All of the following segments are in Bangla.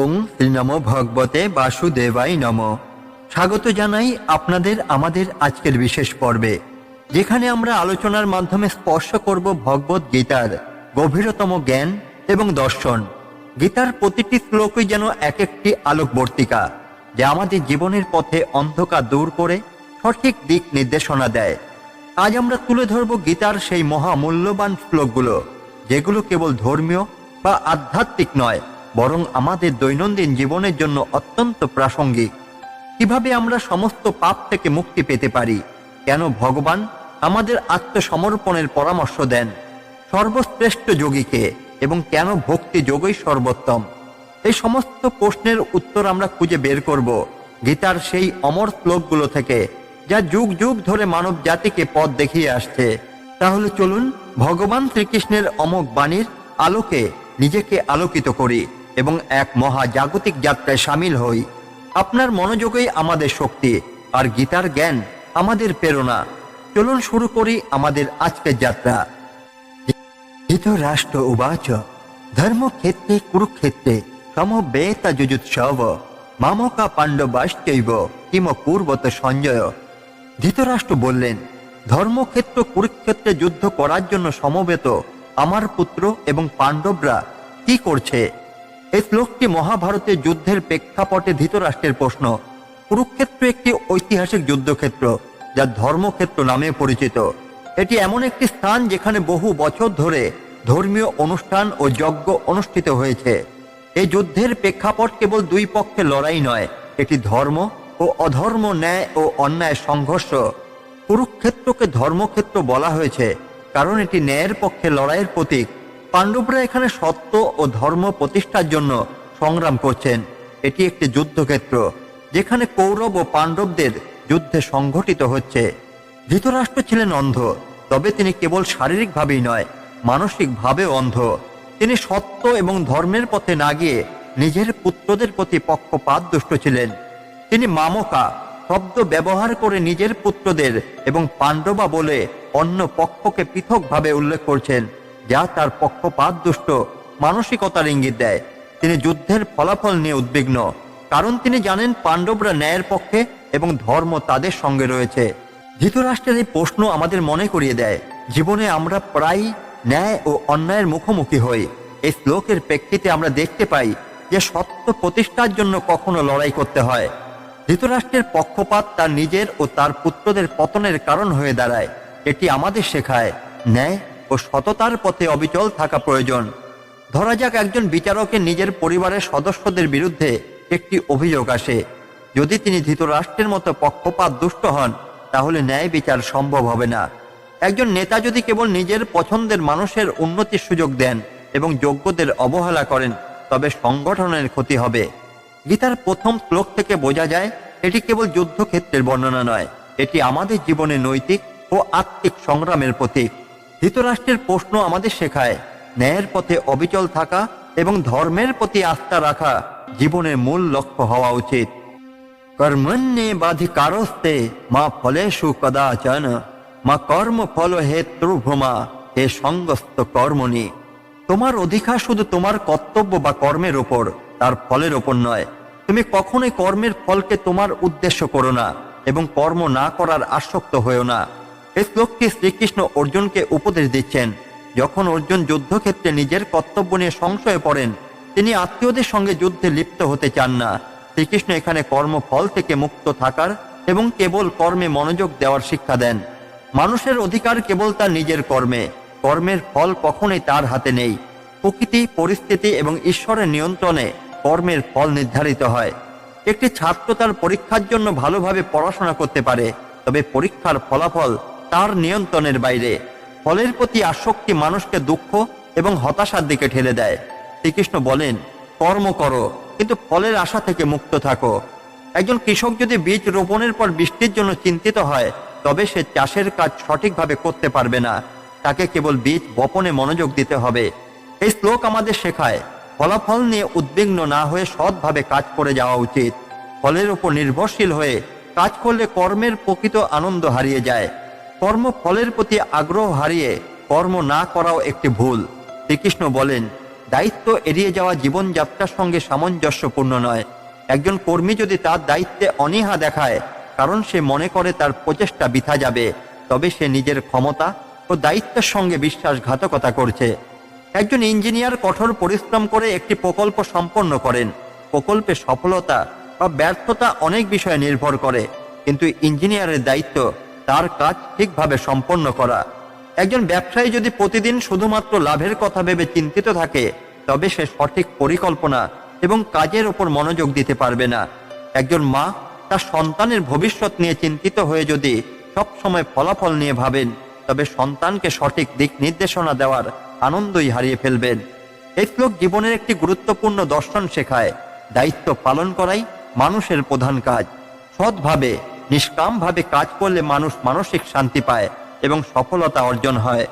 ওং শ্রী নম ভগবতে বাসুদেবাই নম। স্বাগত জানাই আপনাদের আমাদের আজকের বিশেষ পর্বে, যেখানে আমরা আলোচনার মাধ্যমে স্পর্শ করব ভগবত গীতার গভীরতম জ্ঞান এবং দর্শন। গীতার প্রতিটি শ্লোকই যেন এক একটি আলোকবর্তিকা, যা আমাদের জীবনের পথে অন্ধকার দূর করে সঠিক দিক নির্দেশনা দেয়। আজ আমরা তুলে ধরব গীতার সেই মহামূল্যবান শ্লোকগুলো, যেগুলো কেবল ধর্মীয় বা আধ্যাত্মিক নয় বরং আমাদের দৈনন্দিন জীবনের জন্য অত্যন্ত প্রাসঙ্গিক। কীভাবে আমরা সমস্ত পাপ থেকে মুক্তি পেতে পারি? কেন ভগবান আমাদের আত্মসমর্পণের পরামর্শ দেন? সর্বশ্রেষ্ঠ যোগীকে এবং কেন ভক্তি যোগই সর্বোত্তম? এই সমস্ত প্রশ্নের উত্তর আমরা খুঁজে বের করব গীতার সেই অমর শ্লোকগুলো থেকে, যা যুগ যুগ ধরে মানব জাতিকে পথ দেখিয়ে আসছে। তাহলে চলুন ভগবান শ্রীকৃষ্ণের অমোক বাণীর আলোকে নিজেকে আলোকিত করি। এবং এক মহা জাগতিক যাত্রায় সামিল হই। আপনার মনোযোগই আমাদের শক্তি, আর গীতার জ্ঞান আমাদের প্রেরণা। চলুন শুরু করি আমাদের আজকের যাত্রা। ধৃতরাষ্ট্র উবাচ, ধর্মক্ষেত্রে কুরুক্ষেত্রে সমবেতা যুজুৎসব, মামকা পাণ্ডবাশ্চৈব কিম পূর্বত সঞ্জয়। ধৃতরাষ্ট্র বললেন, ধর্মক্ষেত্র কুরুক্ষেত্রে যুদ্ধ করার জন্য সমবেত আমার পুত্র এবং পাণ্ডবরা কি করছে? এই শ্লোকটি মহাভারতের যুদ্ধের প্রেক্ষাপটে ধৃতরাষ্ট্রের প্রশ্ন। কুরুক্ষেত্র একটি ঐতিহাসিক যুদ্ধক্ষেত্র, যা ধর্মক্ষেত্র নামে পরিচিত। এটি এমন একটি স্থান যেখানে বহু বছর ধরে ধর্মীয় অনুষ্ঠান ও যজ্ঞ অনুষ্ঠিত হয়েছে। এই যুদ্ধের প্রেক্ষাপট কেবল দুই পক্ষের লড়াই নয়, এটি ধর্ম ও অধর্ম, ন্যায় ও অন্যায় সংঘর্ষ। কুরুক্ষেত্রকে ধর্মক্ষেত্র বলা হয়েছে, কারণ এটি ন্যায়ের পক্ষে লড়াইয়ের প্রতীক। পাণ্ডবরা এখানে সত্য ও ধর্ম প্রতিষ্ঠার জন্য সংগ্রাম করছেন। এটি একটি যুদ্ধক্ষেত্র, যেখানে কৌরব ও পাণ্ডবদের যুদ্ধে সংঘটিত হচ্ছে। ধৃতরাষ্ট্র ছিলেন অন্ধ, তবে তিনি কেবল শারীরিকভাবেই নয়, মানসিকভাবেও অন্ধ। তিনি সত্য এবং ধর্মের পথে না গিয়ে নিজের পুত্রদের প্রতি পক্ষপাত দুষ্ট ছিলেন। তিনি মামকা, শব্দ ব্যবহার করে নিজের পুত্রদের এবং পাণ্ডবা বলে অন্য পক্ষকে পৃথকভাবে উল্লেখ করছেন। যা তার পক্ষপাত দুষ্ট মানসিকতার ইঙ্গিত দেয়। তিনি যুদ্ধের ফলাফল নিয়ে উদ্বিগ্ন, কারণ তিনি জানেন পাণ্ডবরা ন্যায়ের পক্ষে এবং ধর্ম তাদের সঙ্গে রয়েছে। ধৃতরাষ্ট্রের এই প্রশ্ন আমাদের মনে করিয়ে দেয়, জীবনে আমরা প্রায় ন্যায় ও অন্যায়ের মুখোমুখি হই। এই শ্লোকের প্রেক্ষিতে আমরা দেখতে পাই যে সত্য প্রতিষ্ঠার জন্য কখনো লড়াই করতে হয়। ধৃতরাষ্ট্রের পক্ষপাত তার নিজের ও তার পুত্রদের পতনের কারণ হয়ে দাঁড়ায়। এটি আমাদের শেখায়, ন্যায় ও সততার পথে অবিচল থাকা প্রয়োজন। ধরা যাক একজন বিচারকের নিজের পরিবারের সদস্যদের বিরুদ্ধে একটি অভিযোগ আসে। যদি তিনি ধৃতরাষ্ট্রের মতো পক্ষপাত দুষ্ট হন, তাহলে ন্যায় বিচার সম্ভব হবে না। একজন নেতা যদি কেবল নিজের পছন্দের মানুষের উন্নতির সুযোগ দেন এবং যোগ্যদের অবহেলা করেন, তবে সংগঠনের ক্ষতি হবে। গীতার প্রথম শ্লোক থেকে বোঝা যায়, এটি কেবল যুদ্ধক্ষেত্রের বর্ণনা নয়, এটি আমাদের জীবনে নৈতিক ও আত্মিক সংগ্রামের প্রতীক। ধৃতরাষ্ট্রের প্রশ্ন আমাদের শেখায়, ন্যায়ের পথে অবিচল থাকা এবং ধর্মের প্রতি আস্থা রাখা জীবনের মূল লক্ষ্য হওয়া উচিত। কর্মণ্যে বাধিকারস্তে, মা ফলেষু কদাচন, মা কর্ম ফল হে ত্রুভ্রমা হে সঙ্গস্ত কর্মণি। তোমার অধিকার শুধু তোমার কর্তব্য বা কর্মের ওপর, তার ফলের ওপর নয়। তুমি কখনোই কর্মের ফলকে তোমার উদ্দেশ্য করো না এবং কর্ম না করার আসক্ত হয়েও না। এই শ্লোকটি শ্রীকৃষ্ণ অর্জুনকে উপদেশ দিচ্ছেন। যখন অর্জুন যুদ্ধক্ষেত্রে নিজের কর্তব্য নিয়ে সংশয়ে পড়েন, তিনি আত্মীয়দের সঙ্গে যুদ্ধে লিপ্ত হতে চান না। শ্রীকৃষ্ণ এখানে কর্মফল থেকে মুক্ত থাকার এবং কেবল কর্মে মনোযোগ দেওয়ার শিক্ষা দেন। মানুষের অধিকার কেবল তার নিজের কর্মে। কর্মের ফল কখনোই তার হাতে নেই। প্রকৃতি, পরিস্থিতি এবং ঈশ্বরের নিয়ন্ত্রণে কর্মের ফল নির্ধারিত হয়। একটি ছাত্র তার পরীক্ষার জন্য ভালোভাবে পড়াশোনা করতে পারে, তবে পরীক্ষার ফলাফল তার নিয়ন্ত্রণের বাইরে। ফলের প্রতি আসক্তি মানুষকে দুঃখ এবং হতাশার দিকে ঠেলে দেয়। শ্রীকৃষ্ণ বলেন, কর্ম করো, কিন্তু ফলের আশা থেকে মুক্ত থাকো। একজন কৃষক যদি বীজ রোপণের পর বৃষ্টির জন্য চিন্তিত হয়, তবে সে চাষের কাজ সঠিকভাবে করতে পারবে না। তাকে কেবল বীজ বপনে মনোযোগ দিতে হবে। এই শ্লোক আমাদের শেখায়, ফলাফল নিয়ে উদ্বিগ্ন না হয়ে সৎভাবে কাজ করে যাওয়া উচিত। ফলের উপর নির্ভরশীল হয়ে কাজ করলে কর্মের প্রকৃত আনন্দ হারিয়ে যায়। কর্ম ফলের প্রতি আগ্রহ হারিয়ে কর্ম না করাও একটি ভুল। শ্রীকৃষ্ণ বলেন, দায়িত্ব এড়িয়ে যাওয়া জীবনযাত্রার সঙ্গে সামঞ্জস্যপূর্ণ নয়। একজন কর্মী যদি তার দায়িত্বে অনীহা দেখায়, কারণ সে মনে করে তার প্রচেষ্টা বৃথা যাবে, তবে সে নিজের ক্ষমতা ও দায়িত্বের সঙ্গে বিশ্বাসঘাতকতা করছে। একজন ইঞ্জিনিয়ার কঠোর পরিশ্রম করে একটি প্রকল্প সম্পন্ন করেন। প্রকল্পে সফলতা বা ব্যর্থতা অনেক বিষয়ে নির্ভর করে, কিন্তু ইঞ্জিনিয়ারের দায়িত্ব তার কাজ ঠিকভাবে সম্পন্ন করা। একজন ব্যবসায়ী যদি প্রতিদিন শুধুমাত্র লাভের কথা ভেবে চিন্তিত থাকে, তবে সে সঠিক পরিকল্পনা এবং কাজের উপর মনোযোগ দিতে পারবে না। একজন মা তার সন্তানের ভবিষ্যৎ নিয়ে চিন্তিত হয়ে যদি সব সময় ফলাফল নিয়ে ভাবেন, তবে সন্তানকে সঠিক দিক নির্দেশনা দেওয়ার আনন্দই হারিয়ে ফেলবেন। এই শ্লোক জীবনের একটি গুরুত্বপূর্ণ দর্শন শেখায়। দায়িত্ব পালন করাই মানুষের প্রধান কাজ। সৎভাবে নিষ্কামভাবে কাজ করলে মানুষ মানসিক শান্তি পায় এবং সফলতা অর্জন হয়।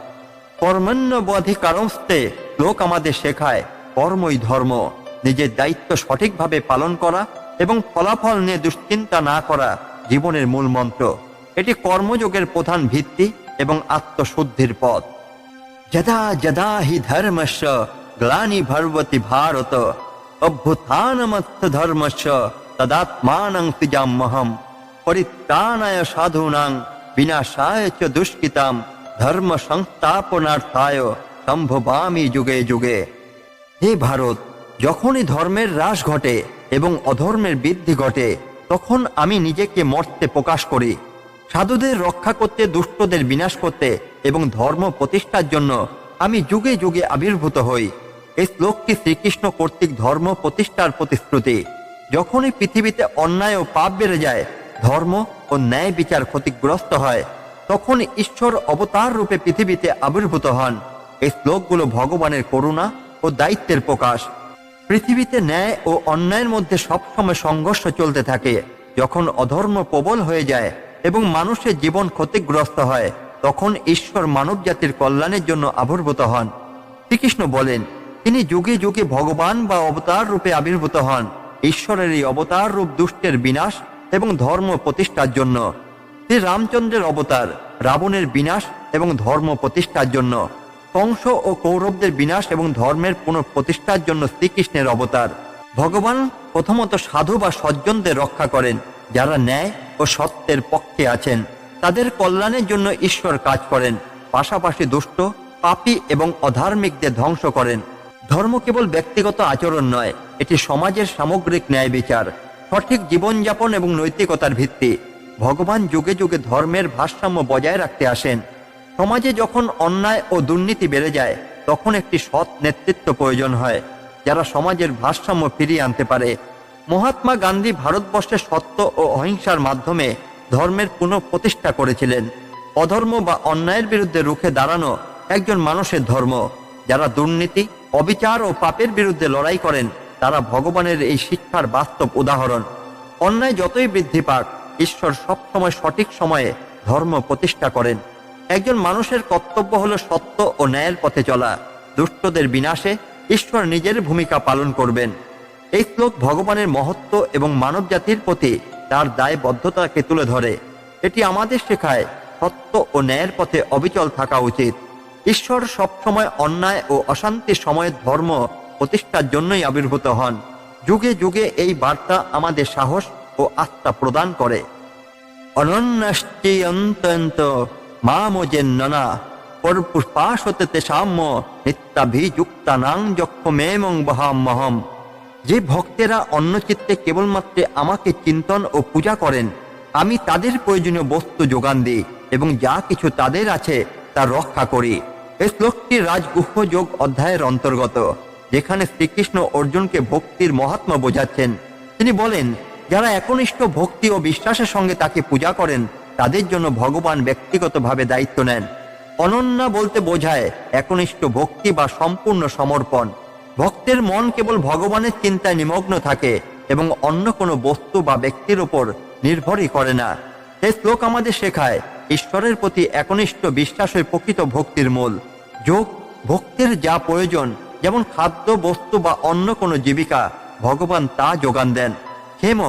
কর্মণ্যবধিকারস্তে লোক আমাদের শেখায়, কর্মই ধর্ম। নিজের দায়িত্ব সঠিকভাবে পালন করা এবং ফলাফল নিয়ে দুশ্চিন্তা না করা জীবনের মূল মন্ত্র। এটি কর্মযোগের প্রধান ভিত্তি এবং আত্মশুদ্ধির পথ। যদা যদা হি ধর্মস্য গ্লানি ভর্বতি ভারত। অভ্যুত্থানমত্থ ধর্মস্য তদাত্মানং সৃজাম্যহম পরিত্রাণায় সাধূনাং, বিনাশায় চ দুষ্কৃতাম ধর্ম সংস্থাপনার্থায় সম্ভবামি যুগে যুগে। হে ভারত, যখনই ধর্মের হ্রাস ঘটে এবং অধর্মের বৃদ্ধি ঘটে, তখন আমি নিজেকে মর্তে প্রকাশ করি। সাধুদের রক্ষা করতে, দুষ্টদের বিনাশ করতে এবং ধর্ম প্রতিষ্ঠার জন্য আমি যুগে যুগে আবির্ভূত হই। এই শ্লোকটি শ্রীকৃষ্ণ কর্তৃক ধর্ম প্রতিষ্ঠার প্রতিশ্রুতি। যখনই পৃথিবীতে অন্যায় ও পাপ বেড়ে যায় ধর্ম ও ন্যায় বিচার ক্ষতিগ্রস্ত হয়, তখন ঈশ্বর অবতার রূপে পৃথিবীতে আবির্ভূত হন। এই শ্লোকগুলো ভগবানের করুণা ও দায়িত্বের প্রকাশ। পৃথিবীতে ন্যায় ও অন্যায়ের মধ্যে সবসময় সংঘর্ষ চলতে থাকে। যখন অধর্ম প্রবল হয়ে যায় এবং মানুষের জীবন ক্ষতিগ্রস্ত হয়, তখন ঈশ্বর মানব জাতির কল্যাণের জন্য আবির্ভূত হন। শ্রীকৃষ্ণ বলেন, তিনি যুগে যুগে ভগবান বা অবতার রূপে আবির্ভূত হন। ঈশ্বরের এই অবতার রূপ দুষ্টের বিনাশ এবং ধর্ম প্রতিষ্ঠার জন্য। শ্রী রামচন্দ্রের অবতার, রাবণের বিনাশ এবং ধর্ম প্রতিষ্ঠার জন্য। কংস ও কৌরবদের বিনাশ এবং ধর্মের পুনঃপ্রতিষ্ঠার জন্য শ্রীকৃষ্ণের অবতার। ভগবান প্রথমত সাধু বা সজ্জনদের রক্ষা করেন, যারা ন্যায় ও সত্যের পক্ষে আছেন। তাদের কল্যাণের জন্য ঈশ্বর কাজ করেন, পাশাপাশি দুষ্ট, পাপী এবং অধার্মিকদের ধ্বংস করেন। ধর্ম কেবল ব্যক্তিগত আচরণ নয়, এটি সমাজের সামগ্রিক ন্যায় বিচার। সঠিক জীবনযাপন এবং নৈতিকতার ভিত্তি। ভগবান যুগে যুগে ধর্মের ভারসাম্য বজায় রাখতে আসেন। সমাজে যখন অন্যায় ও দুর্নীতি বেড়ে যায়, তখন একটি সৎ নেতৃত্ব প্রয়োজন হয়, যারা সমাজের ভারসাম্য ফিরিয়ে আনতে পারে। মহাত্মা গান্ধী ভারতবর্ষের সত্য ও অহিংসার মাধ্যমে ধর্মের পুনঃপ্রতিষ্ঠা করেছিলেন। অধর্ম বা অন্যায়ের বিরুদ্ধে রুখে দাঁড়ানো একজন মানুষের ধর্ম, যারা দুর্নীতি, অবিচার ও পাপের বিরুদ্ধে লড়াই করেন। তারা ভগবানের এই শিক্ষার বাস্তব উদাহরণ। অন্যায় যতই বৃদ্ধি পাক, ঈশ্বর সবসময় সঠিক সময়ে ধর্ম প্রতিষ্ঠা করেন। একজন মানুষের কর্তব্য হলো সত্য ও ন্যায়ের পথে চলা। দুষ্টদের বিনাশে ঈশ্বর নিজের ভূমিকা পালন করবেন। এই শ্লোক ভগবানের মহত্ব এবং মানব জাতির প্রতি তার দায়বদ্ধতাকে তুলে ধরে। এটি আমাদের শেখায় সত্য ও ন্যায়ের পথে অবিচল থাকা উচিত। ঈশ্বর সবসময় অন্যায় ও অশান্তির সময়ের ধর্ম প্রতিষ্ঠার জন্যই আবির্ভূত হন। যুগে যুগে এই বার্তা আমাদের সাহস ও আস্থা প্রদান করে। অনন্যাশ্চি অত্যন্ত মামোজেন্ননা, পরপুষ্পাশতে তেসাম্য নিত্যাভিযুক্তানাং যক্ষমেমং বহামহম যে ভক্তেরা অন্য চিত্তে কেবলমাত্র আমাকে চিন্তন ও পূজা করেন, আমি তাদের প্রয়োজনীয় বস্তু যোগান দিই এবং যা কিছু তাদের আছে তা রক্ষা করি। এই শ্লোকটি রাজগুহ্য যোগ অধ্যায়ের অন্তর্গত। যেখানে শ্রীকৃষ্ণ অর্জুনকে ভক্তির মহাত্মা বোঝাচ্ছেন। তিনি বলেন, যারা একনিষ্ঠ ভক্তি ও বিশ্বাসের সঙ্গে তাকে পূজা করেন, তাদের জন্য ভগবান ব্যক্তিগতভাবে দায়িত্ব নেন। অনন্যা বলতে বোঝায়, একনিষ্ঠ ভক্তি বা সম্পূর্ণ সমর্পণ। ভক্তের মন কেবল ভগবানের চিন্তায় নিমগ্ন থাকে এবং অন্য কোনো বস্তু বা ব্যক্তির উপর নির্ভরই করে না। এই শ্লোক আমাদের শেখায়, ঈশ্বরের প্রতি একনিষ্ঠ বিশ্বাসের প্রকৃত ভক্তির মূল। যোগ, ভক্তির যা প্রয়োজন যেমন খাদ্য, বস্তু বা অন্য কোনো জীবিকা, ভগবান তা যোগান দেন। হেম,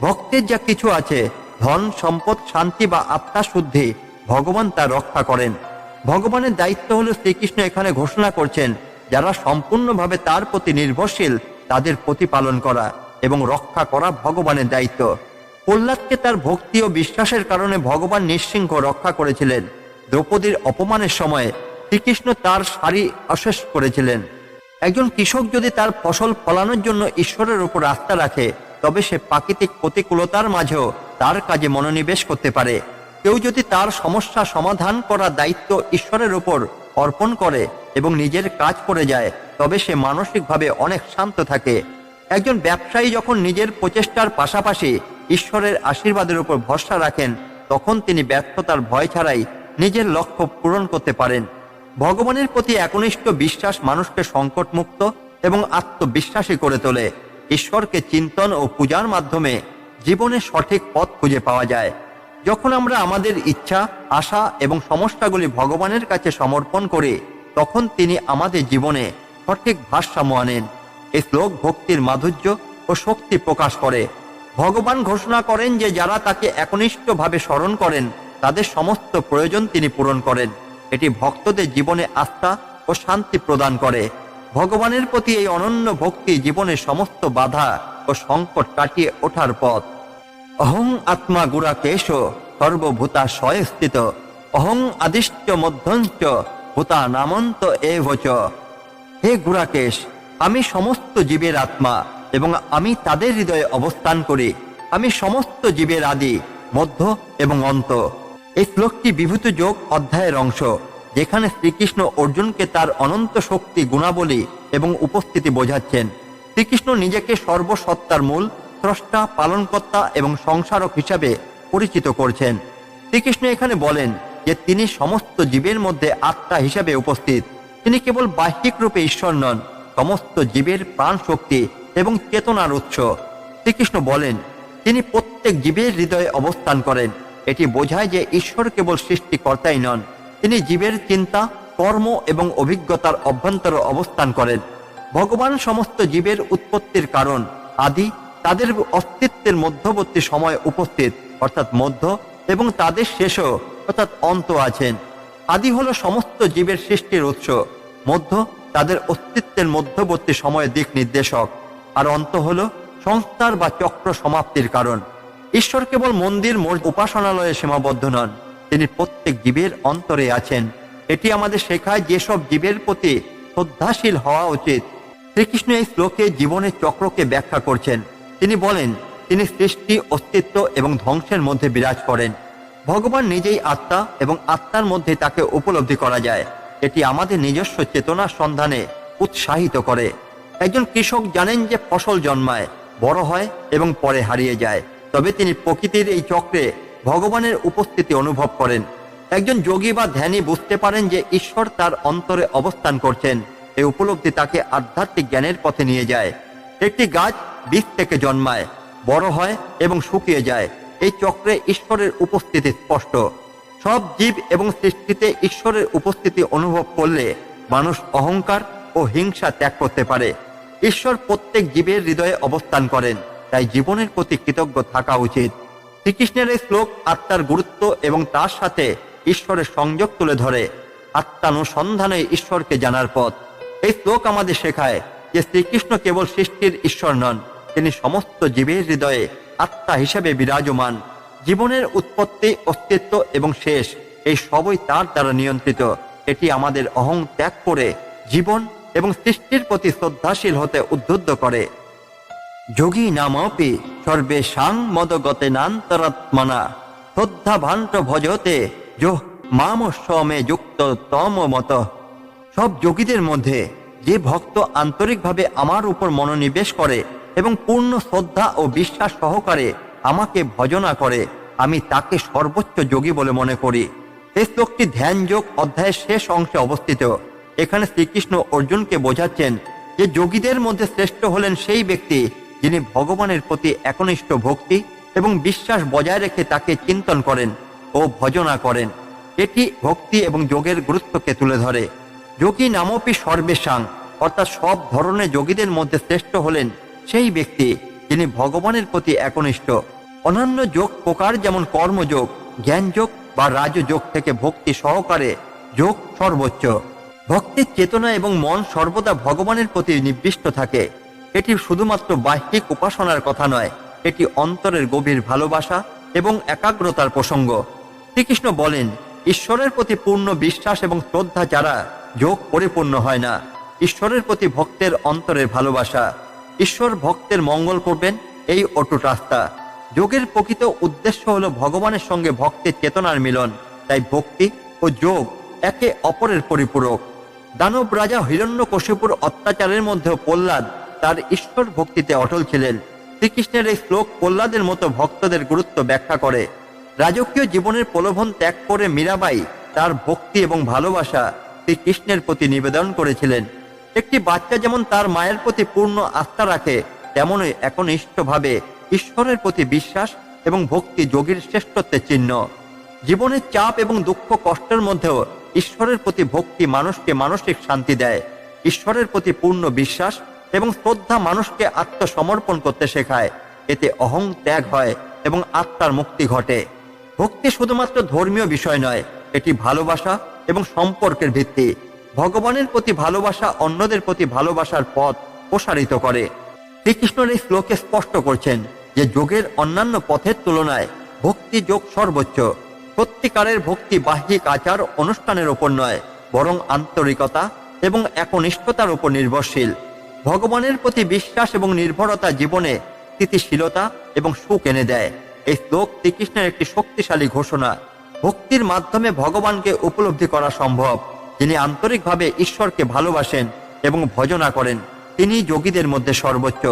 ভক্তের যা কিছু আছে, ধন, সম্পদ, শান্তি বা আত্মা শুদ্ধি, ভগবান তা রক্ষা করেন। ভগবানের দায়িত্ব হলো শ্রীকৃষ্ণ এখানে ঘোষণা করছেন, যারা সম্পূর্ণভাবে তার প্রতি নির্ভরশীল, তাদের প্রতিপালন করা এবং রক্ষা করা ভগবানের দায়িত্ব। প্রহ্লাদকে তার ভক্তি ও বিশ্বাসের কারণে ভগবান নিঃসিংহ রক্ষা করেছিলেন। দ্রৌপদীর অপমানের সময় শ্রীকৃষ্ণ তার শাড়ি অশেষ করেছিলেন। একজন কৃষক যদি তার ফসল ফলানোর জন্য ঈশ্বরের উপর আস্থা রাখে, তবে সে প্রাকৃতিক প্রতিকূলতার মাঝেও তার কাজে মনোনিবেশ করতে পারে। কেউ যদি তার সমস্যা সমাধান করার দায়িত্ব ঈশ্বরের উপর অর্পণ করে এবং নিজের কাজ করে যায়, তবে সে মানসিকভাবে অনেক শান্ত থাকে। একজন ব্যবসায়ী যখন নিজের প্রচেষ্টার পাশাপাশি ঈশ্বরের আশীর্বাদের উপর ভরসা রাখেন, তখন তিনি ব্যর্থতার ভয় ছাড়াই নিজের লক্ষ্য পূরণ করতে পারেন। ভগবানের প্রতি একনিষ্ঠ বিশ্বাস মানুষকে সংকটমুক্ত এবং আত্মবিশ্বাসী করে তোলে। ঈশ্বরকে চিন্তন ও পূজার মাধ্যমে জীবনে সঠিক পথ খুঁজে পাওয়া যায়। যখন আমরা আমাদের ইচ্ছা, আশা এবং সমস্যাগুলি ভগবানের কাছে সমর্পণ করি, তখন তিনি আমাদের জীবনে সঠিক ভারসাম্য আনেন। এই শ্লোক ভক্তির মাধুর্য ও শক্তি প্রকাশ করে। ভগবান ঘোষণা করেন যে যারা তাকে একনিষ্ঠভাবে স্মরণ করেন, তাদের সমস্ত প্রয়োজন তিনি পূরণ করেন। এটি ভক্তদের জীবনে আস্থা ও শান্তি প্রদান করে। ভগবানের প্রতি এই অনন্য ভক্তি জীবনের সমস্ত বাধা ও সংকট কাটিয়ে ওঠার পথ। অহং আত্মা গুড়া কেশ সর্বভূতা স্বয়ে স্থিত। অহং আদিশ্চ মধ্যঞ্চ ভূতা নামন্ত এ হে গুড়াকেশ আমি সমস্ত জীবের আত্মা এবং আমি তাদের হৃদয়ে অবস্থান করি। আমি সমস্ত জীবের আদি, মধ্য এবং অন্ত। এই শ্লোকটি বিভূত যোগ অধ্যায়ের অংশ, যেখানে শ্রীকৃষ্ণ অর্জুনকে তার অনন্ত শক্তি গুণাবলী এবং উপস্থিতি বোঝাচ্ছেন। শ্রীকৃষ্ণ নিজেকে সর্বসত্তার মূল, স্রষ্টা, পালনকর্তা এবং সংসারক হিসাবে পরিচিত করছেন। শ্রীকৃষ্ণ এখানে বলেন যে তিনি সমস্ত জীবের মধ্যে আত্মা হিসাবে উপস্থিত। তিনি কেবল বাহ্যিক রূপে ঈশ্বর নন, সমস্ত জীবের প্রাণ শক্তি এবং চেতনার উৎস। শ্রীকৃষ্ণ বলেন, তিনি প্রত্যেক জীবের হৃদয়ে অবস্থান করেন। এটি বোঝায় যে ঈশ্বর কেবল সৃষ্টিকর্তাই নন, তিনি জীবের চিন্তা, কর্ম এবং অভিজ্ঞতার অভ্যন্তরে অবস্থান করেন। ভগবান সমস্ত জীবের উৎপত্তির কারণ, আদি, তাদের অস্তিত্বের মধ্যবর্তী সময় উপস্থিত, অর্থাৎ মধ্য, এবং তাদের শেষও, অর্থাৎ অন্ত আছেন। আদি হলো সমস্ত জীবের সৃষ্টির উৎস, মধ্য, তাদের অস্তিত্বের মধ্যবর্তী সময়ের দিক নির্দেশক, আর অন্ত হলো সংস্থার বা চক্র সমাপ্তির কারণ। ঈশ্বর কেবল মন্দির উপাসনালয়ে সীমাবদ্ধ নন। তিনি প্রত্যেক জীবের অন্তরে আছেন। এটি আমাদের শেখায় যেসব জীবের প্রতি শ্রদ্ধাশীল হওয়া উচিত। শ্রীকৃষ্ণ এই শ্লোকে জীবনের চক্রকে ব্যাখ্যা করছেন। তিনি বলেন, তিনি সৃষ্টি, অস্তিত্ব এবং ধ্বংসের মধ্যে বিরাজ করেন। ভগবান নিজেই আত্মা এবং আত্মার মধ্যে তাকে উপলব্ধি করা যায়। এটি আমাদের নিজস্ব চেতনার সন্ধানে উৎসাহিত করে। একজন কৃষক জানেন যে ফসল জন্মায়, বড় হয় এবং পরে হারিয়ে যায়। তবে তিনি প্রকৃতির এই চক্রে ভগবানের উপস্থিতি অনুভব করেন। একজন যোগী বা ধ্যানী বুঝতে পারেন যে ঈশ্বর তার অন্তরে অবস্থান করছেন। এই উপলব্ধি তাকে আধ্যাত্মিক জ্ঞানের পথে নিয়ে যায়। একটি গাছ বীজ থেকে জন্মায়, বড় হয় এবং শুকিয়ে যায়। এই চক্রে ঈশ্বরের উপস্থিতি স্পষ্ট। সব জীব এবং সৃষ্টিতে ঈশ্বরের উপস্থিতি অনুভব করলে মানুষ অহংকার ও হিংসা ত্যাগ করতে পারে। ঈশ্বর প্রত্যেক জীবের হৃদয়ে অবস্থান করেন। তাই জীবনের প্রতি কৃতজ্ঞ থাকা উচিত। শ্রীকৃষ্ণের এই শ্লোক আত্মার গুরুত্ব এবং তার সাথে ঈশ্বরের সংযোগ তুলে ধরে। আত্মানুসন্ধানে ঈশ্বরকে জানার পথ। এই শ্লোক আমাদের শেখায় যে শ্রীকৃষ্ণ কেবল সৃষ্টির ঈশ্বর নন, তিনি সমস্ত জীবের হৃদয়ে আত্মা হিসেবে বিরাজমান। জীবনের উৎপত্তি, অস্তিত্ব এবং শেষ, এই সবই তার দ্বারা নিয়ন্ত্রিত। এটি আমাদের অহং ত্যাগ করে জীবন এবং সৃষ্টির প্রতি শ্রদ্ধাশীল হতে উদ্বুদ্ধ করে। যোগী নামপি সর্বে সাং মদগতে নান্তরাত্মনা শ্রদ্ধা ভান্ত ভজতে যোহ মাম সমে যুক্ত তম মত। সব যোগীদের মধ্যে যে ভক্ত আন্তরিকভাবে আমার উপর মনোনিবেশ করে এবং পূর্ণ শ্রদ্ধা ও বিশ্বাস সহকারে আমাকে ভজনা করে, আমি তাকে সর্বোচ্চ যোগী বলে মনে করি। এই শ্লোকটি ধ্যান যোগ অধ্যায়ের শেষ অংশে অবস্থিত। এখানে শ্রীকৃষ্ণ অর্জুনকে বোঝাচ্ছেন যে যোগীদের মধ্যে শ্রেষ্ঠ হলেন সেই ব্যক্তি যিনি ভগবানের প্রতি একনিষ্ঠ ভক্তি এবং বিশ্বাস বজায় রেখে তাকে চিন্তন করেন ও ভজনা করেন, এটি ভক্তি এবং যোগের গুরুত্বকে তুলে ধরে। যোগী নামপি সর্বেশাং, অর্থাৎ সব ধরনের যোগীদের মধ্যে শ্রেষ্ঠ হলেন সেই ব্যক্তি যিনি ভগবানের প্রতি একনিষ্ঠ। অন্যান্য যোগ প্রকার যেমন কর্মযোগ, জ্ঞানযোগ বা রাজযোগ থেকে ভক্তি সহকারে যোগ সর্বোচ্চ। ভক্তির চেতনা এবং মন সর্বদা ভগবানের প্রতি নিবিষ্ট থাকে। এটি শুধুমাত্র বাহ্যিক উপাসনার কথা নয়, এটি অন্তরের গভীর ভালোবাসা এবং একাগ্রতার প্রসঙ্গ। শ্রীকৃষ্ণ বলেন, ঈশ্বরের প্রতি পূর্ণ বিশ্বাস এবং শ্রদ্ধা ছাড়া যোগ পরিপূর্ণ হয় না। ঈশ্বরের প্রতি ভক্তের অন্তরের ভালোবাসা। ঈশ্বর ভক্তের মঙ্গল করবেন, এই অটুট রাস্তা। যোগের প্রকৃত উদ্দেশ্য হল ভগবানের সঙ্গে ভক্তের চেতনার মিলন, তাই ভক্তি ও যোগ একে অপরের পরিপূরক। দানব রাজা হিরণ্যকশিপুর অত্যাচারের মধ্যেও প্রহ্লাদ তার ঈশ্বর ভক্তিতে অটল ছিলেন। শ্রীকৃষ্ণের এই শ্লোক প্রহ্লাদের মতো ভক্তদের গুরুত্ব ব্যাখ্যা করে। রাজকীয় জীবনের প্রলোভন ত্যাগ করে মীরাবাই তার ভক্তি এবং ভালোবাসা শ্রীকৃষ্ণের প্রতি নিবেদন করেছিলেন। একটি বাচ্চা যেমন তার মায়ের প্রতি পূর্ণ আস্থা রাখে, তেমনই একনিষ্ঠভাবে ঈশ্বরের প্রতি বিশ্বাস এবং ভক্তি যোগীর শ্রেষ্ঠত্বের চিহ্ন। জীবনের চাপ এবং দুঃখ কষ্টের মধ্যেও ঈশ্বরের প্রতি ভক্তি মানুষকে মানসিক শান্তি দেয়। ঈশ্বরের প্রতি পূর্ণ বিশ্বাস এবং শ্রদ্ধা মানুষকে আত্মসমর্পণ করতে শেখায়। এতে অহং ত্যাগ হয় এবং আত্মার মুক্তি ঘটে। ভক্তি শুধুমাত্র ধর্মীয় বিষয় নয়, এটি ভালোবাসা এবং সম্পর্কের ভিত্তি। ভগবানের প্রতি ভালোবাসা অন্যদের প্রতি ভালোবাসার পথ প্রসারিত করে। শ্রীকৃষ্ণের এই শ্লোকে স্পষ্ট করছেন যে যোগের অন্যান্য পথের তুলনায় ভক্তি যোগ সর্বোচ্চ। সত্যিকারের ভক্তি বাহ্যিক আচার অনুষ্ঠানের ওপর নয়, বরং আন্তরিকতা এবং একনিষ্ঠতার উপর নির্ভরশীল। ভগবানের প্রতি বিশ্বাস এবং নির্ভরতা জীবনে স্থিতিশীলতা এবং সুখ এনে দেয়। এই শ্লোক শ্রীকৃষ্ণের একটি শক্তিশালী ঘোষণা। ভক্তির মাধ্যমে ভগবানকে উপলব্ধি করা সম্ভব। যিনি আন্তরিকভাবে ঈশ্বরকে ভালোবাসেন এবং ভজনা করেন, তিনি যোগীদের মধ্যে সর্বোচ্চ।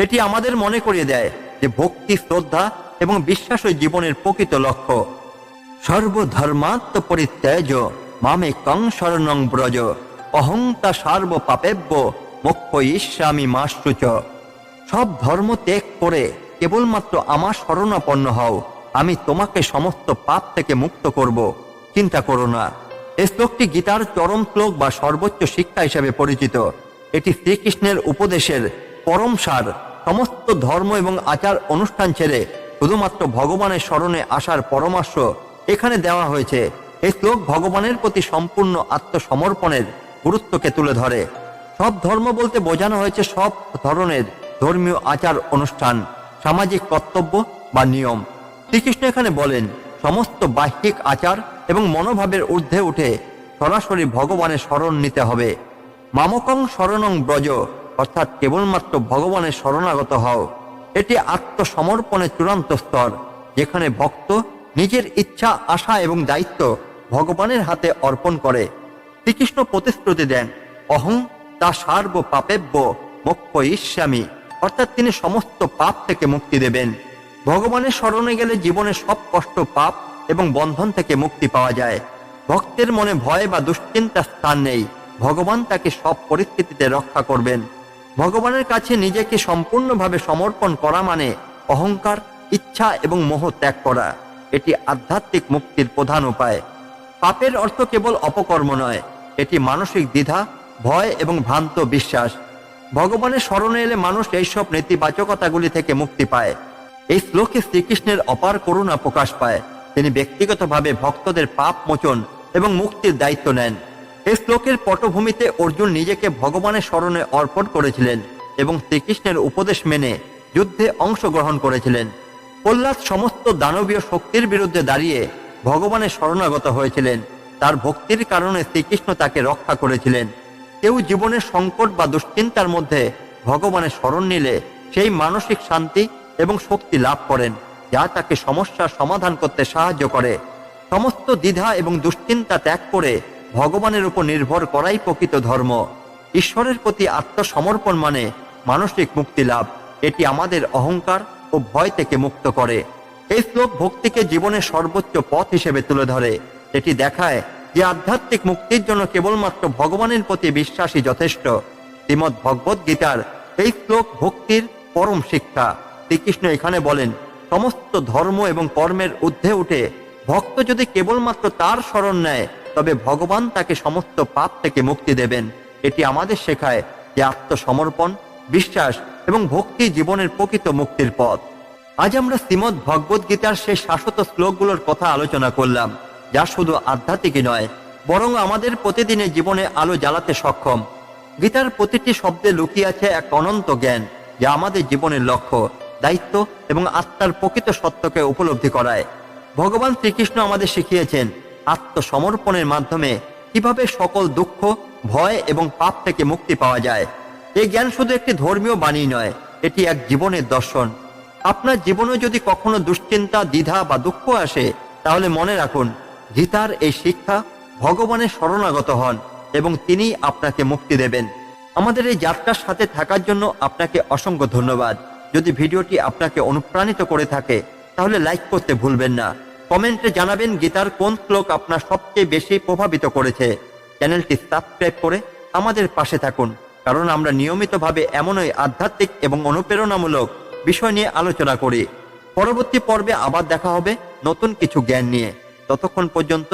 এটি আমাদের মনে করিয়ে দেয় যে ভক্তি, শ্রদ্ধা এবং বিশ্বাস বিশ্বাসই জীবনের প্রকৃত লক্ষ্য। সর্বধর্মাত্ম পরিত্যাজ মামে কং শরণং ব্রজ। অহংতা সার্ব পাপেব্য মোক্ষ ইস্বামী মাসুচ সব ধর্ম ত্যাগ করে কেবলমাত্র আমার শরণাপন্ন হও। আমি তোমাকে সমস্ত পাপ থেকে মুক্ত করব। চিন্তা করো না। এই শ্লোকটি গীতার চরম শ্লোক বা সর্বোচ্চ শিক্ষা হিসেবে পরিচিত। এটি শ্রীকৃষ্ণের উপদেশের পরম সার। সমস্ত ধর্ম এবং আচার অনুষ্ঠান ছেড়ে শুধুমাত্র ভগবানের স্মরণে আসার পরামর্শ এখানে দেওয়া হয়েছে। এই শ্লোক ভগবানের প্রতি সম্পূর্ণ আত্মসমর্পণের গুরুত্বকে তুলে ধরে। সব ধর্ম বলতে বোঝানো হয়েছে সব ধরনের ধর্মীয় আচার অনুষ্ঠান, সামাজিক কর্তব্য বা নিয়ম। শ্রীকৃষ্ণ এখানে বলেন, সমস্ত বাহ্যিক আচার এবং মনোভাবের ঊর্ধ্বে উঠে সরাসরি ভগবানের শরণ নিতে হবে। মামকং শরণং ব্রজ, অর্থাৎ কেবলমাত্র ভগবানের শরণাগত হও। এটি আত্মসমর্পণের চূড়ান্ত স্তর, যেখানে ভক্ত নিজের ইচ্ছা, আশা এবং দায়িত্ব ভগবানের হাতে অর্পণ করে। শ্রীকৃষ্ণ প্রতিশ্রুতি দেন, অহং তা সার্ব পাপেব্য মোক্ষ ইস্বামী অর্থাৎ তিনি সমস্ত পাপ থেকে মুক্তি দেবেন। ভগবানের স্মরণে গেলে জীবনের সব কষ্ট পাপ এবং বন্ধন থেকে মুক্তি পাওয়া যায়। ভক্তের মনে ভয় বা দুশ্চিন্তার স্থান নেই। ভগবান তাকে সব পরিস্থিতিতে রক্ষা করবেন। ভগবানের কাছে নিজেকে সম্পূর্ণভাবে সমর্পণ করা মানে অহংকার, ইচ্ছা এবং মোহ ত্যাগ করা। এটি আধ্যাত্মিক মুক্তির প্রধান উপায়। পাপের অর্থ কেবল অপকর্ম নয়, এটি মানসিক দ্বিধা ভয় এবং ভ্রান্ত বিশ্বাস। ভগবানের স্মরণে এলে মানুষ এইসব নেতিবাচকতাগুলি থেকে মুক্তি পায়। এই শ্লোকে শ্রীকৃষ্ণের অপার করুণা প্রকাশ পায়। তিনি ব্যক্তিগতভাবে ভক্তদের পাপ মোচন এবং মুক্তির দায়িত্ব নেন। এই শ্লোকের পটভূমিতে অর্জুন নিজেকে ভগবানের স্মরণে অর্পণ করেছিলেন এবং শ্রীকৃষ্ণের উপদেশ মেনে যুদ্ধে অংশগ্রহণ করেছিলেন। প্রহ্লাদ সমস্ত দানবীয় শক্তির বিরুদ্ধে দাঁড়িয়ে ভগবানের শরণাগত হয়েছিলেন। তার ভক্তির কারণে শ্রীকৃষ্ণ তাকে রক্ষা করেছিলেন। কেউ জীবনের সংকট বা দুশ্চিন্তার মধ্যে ভগবানের স্মরণ নিলে সেই মানসিক শান্তি এবং শক্তি লাভ করেন, যা তাকে সমস্যার সমাধান করতে সাহায্য করে। সমস্ত দ্বিধা এবং দুশ্চিন্তা ত্যাগ করে ভগবানের উপর নির্ভর করাই প্রকৃত ধর্ম। ঈশ্বরের প্রতি আত্মসমর্পণ মানে মানসিক মুক্তি লাভ। এটি আমাদের অহংকার ও ভয় থেকে মুক্ত করে। এই শ্লোক ভক্তিকে জীবনের সর্বোচ্চ পথ হিসেবে তুলে ধরে। এটি দেখায় যে আধ্যাত্মিক মুক্তির জন্য কেবলমাত্র ভগবানের প্রতি বিশ্বাসই যথেষ্ট। শ্রীমদ ভগবত গীতার এই শ্লোক ভক্তির পরম শিক্ষা। শ্রীকৃষ্ণ এখানে বলেন, সমস্ত ধর্ম এবং কর্মের ঊর্ধ্বে উঠে ভক্ত যদি কেবলমাত্র তার স্মরণ নেয়, তবে ভগবান তাকে সমস্ত পাপ থেকে মুক্তি দেবেন। এটি আমাদের শেখায় যে আত্মসমর্পণ, বিশ্বাস এবং ভক্তি জীবনের প্রকৃত মুক্তির পথ। আজ আমরা শ্রীমদ ভগবত গীতার সেই শাশ্বত শ্লোকগুলোর কথা আলোচনা করলাম। যা শুধু আধ্যাত্মিকই নয়, বরং আমাদের প্রতিদিনের জীবনে আলো জ্বালাতে সক্ষম। গীতার প্রতিটি শব্দে লুকিয়ে আছে এক অনন্ত জ্ঞান, যা আমাদের জীবনের লক্ষ্য, দায়িত্ব এবং আত্মার প্রকৃত সত্যকে উপলব্ধি করায়। ভগবান শ্রীকৃষ্ণ আমাদের শিখিয়েছেন আত্মসমর্পণের মাধ্যমে কীভাবে সকল দুঃখ, ভয় এবং পাপ থেকে মুক্তি পাওয়া যায়। এই জ্ঞান শুধু একটি ধর্মীয় বাণী নয়, এটি এক জীবনের দর্শন। আপনার জীবনে যদি কখনো দুশ্চিন্তা, দ্বিধা বা দুঃখ আসে, তাহলে মনে রাখুন গীতার এই শিক্ষা ভগবানের শরণাগত হন এবং তিনি আপনাকে মুক্তি দেবেন। আমাদের এই যাত্রার সাথে থাকার জন্য আপনাকে অসংখ্য ধন্যবাদ। যদি ভিডিওটি আপনাকে অনুপ্রাণিত করে থাকে, তাহলে লাইক করতে ভুলবেন না। কমেন্টে জানাবেন গীতার কোন শ্লোক আপনার সবচেয়ে বেশি প্রভাবিত করেছে। চ্যানেলটি সাবস্ক্রাইব করে আমাদের পাশে থাকুন, কারণ আমরা নিয়মিতভাবে এমনই আধ্যাত্মিক এবং অনুপ্রেরণামূলক বিষয় নিয়ে আলোচনা করি। পরবর্তী পর্বে আবার দেখা হবে নতুন কিছু জ্ঞান নিয়ে। ততক্ষণ পর্যন্ত